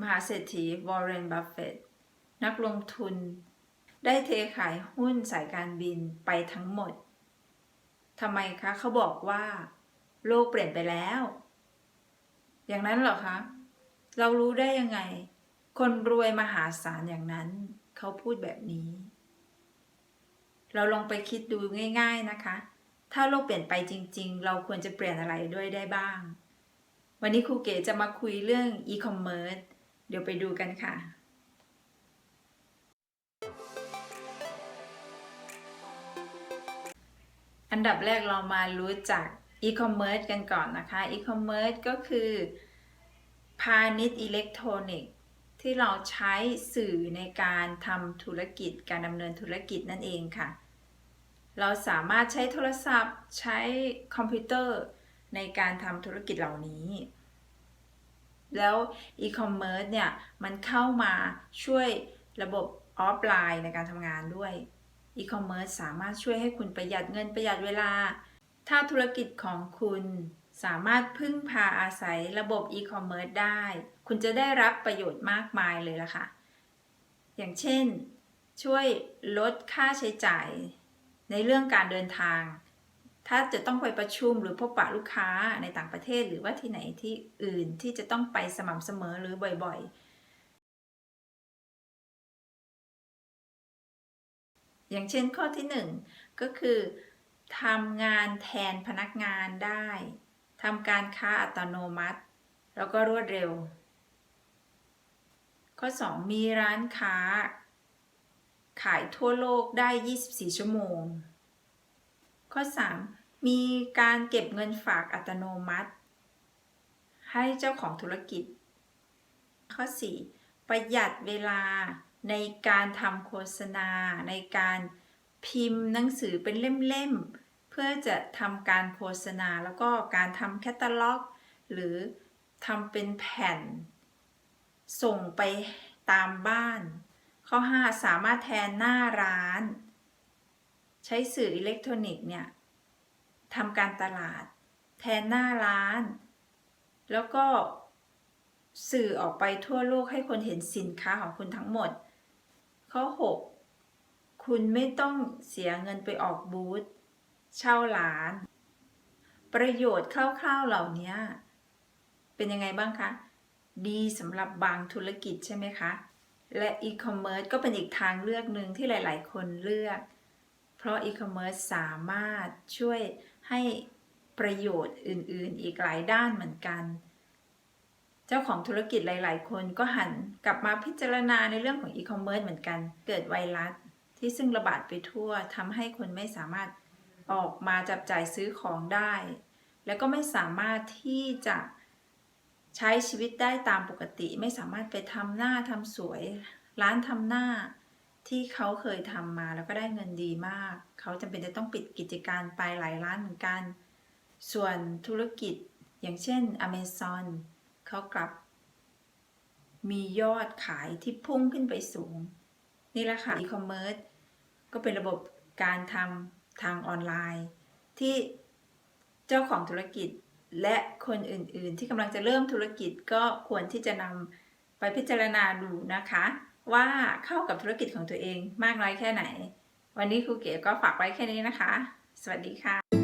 มหาเศรษฐีวอร์เรน บัฟเฟตนักลงทุน ได้เทขายหุ้นสายการบินไปทั้งหมดทำไมคะเขาบอกว่า โลกเปลี่ยนไปแล้ว อย่างนั้นเหรอคะ เรารู้ได้ยังไง คนรวยมหาศาลอย่างนั้น เขาพูดแบบนี้ เราลองไปคิดดูง่าย ๆนะคะ ถ้าโลกเปลี่ยนไปจริง ๆ เราควรจะเปลี่ยนอะไรด้วยได้บ้าง วันนี้ครูเก๋จะมาคุยเรื่องอีคอมเมิร์ซ เดี๋ยวไปดูกันค่ะอันดับแรกเรามารู้จักอีคอมเมิร์ซกันก่อนนะคะอีคอมเมิร์ซก็คือพาณิชย์อิเล็กทรอนิกส์ที่เราใช้สื่อในการทำธุรกิจการดำเนินธุรกิจนั่นเองค่ะ เราสามารถใช้โทรศัพท์ใช้คอมพิวเตอร์ในการทำธุรกิจเหล่านี้ แล้วอีคอมเมิร์ซเนี่ย มันเข้ามาช่วยระบบออฟไลน์ในการทำงานด้วยอีคอมเมิร์ซสามารถช่วยให้คุณประหยัดเงินประหยัดเวลา ถ้าธุรกิจของคุณสามารถพึ่งพาอาศัยระบบอีคอมเมิร์ซได้ คุณจะได้รับประโยชน์มากมายเลยล่ะค่ะ อย่างเช่น ช่วยลดค่าใช้จ่ายในเรื่องการเดินทาง ถ้าจะต้องไปประชุมหรือพบปะลูกค้าในต่างประเทศหรือว่าที่ไหนที่อื่นที่จะต้องไปสม่ำเสมอหรือบ่อยๆ อย่างเช่นข้อที่ 1 ก็คือทำงานแทนพนักงานได้ทำการค้าอัตโนมัติ แล้วก็รวดเร็ว ข้อ 2 มีร้านค้า ขายทั่วโลกได้ 24 ชั่วโมง ข้อ 3 มีการเก็บเงินฝากอัตโนมัติ ให้เจ้าของธุรกิจ ข้อ 4 ประหยัดเวลาในการทำโฆษณา ในการพิมพ์หนังสือเป็นเล่มๆ เพื่อจะทำการโฆษณา แล้วก็การทำแคตตาล็อก หรือทำเป็นแผ่น ส่งไปตามบ้าน ข้อ 5 สามารถแทนหน้าร้าน ใช้สื่ออิเล็กทรอนิกส์เนี่ยทำการตลาด แทนหน้าร้าน แล้วก็สื่อออกไปทั่วโลกให้คนเห็นสินค้าของคุณทั้งหมด ข้อ 6 คุณไม่ต้องเสียเงินไปออกบูธเช่าร้าน ประโยชน์คร่าวๆเหล่านี้เป็นยังไงบ้างคะ ดีสำหรับบางธุรกิจใช่ไหมคะ และอีคอมเมิร์ซก็เป็นอีกทางเลือกหนึ่งที่หลายๆ คนเลือก เพราะอีคอมเมิร์ซสามารถช่วยให้ประโยชน์อื่น ๆ อีกหลายด้านเหมือนกัน เจ้าของธุรกิจหลาย ๆ คนก็หันกลับมาพิจารณาในเรื่องของอีคอมเมิร์ซเหมือนกัน เกิดไวรัสที่ซึ่งระบาดไปทั่วทำให้คนไม่สามารถออกมาจับจ่ายซื้อของได้ แล้วก็ไม่สามารถที่จะใช้ชีวิตได้ตามปกติ ไม่สามารถไปทำหน้าทำสวย ร้านทำหน้า ที่เขาเคยทำมาแล้วก็ได้เงินดีมาก เขาจำเป็นจะต้องปิดกิจการไปหลายร้านเหมือนกัน ส่วนธุรกิจอย่างเช่น Amazon เขากลับ มียอดขายที่พุ่งขึ้นไปสูง นี่แหละค่ะ e-commerce ก็เป็นระบบการทำทางออนไลน์ ที่เจ้าของธุรกิจและคนอื่นๆ ที่กำลังจะเริ่มธุรกิจก็ควรที่จะนำไปพิจารณาดูนะคะ ว่าเข้ากับธุรกิจของตัวเองมากน้อยแค่ไหน วันนี้ครูเก๋ก็ฝากไว้แค่นี้นะคะ สวัสดีค่ะ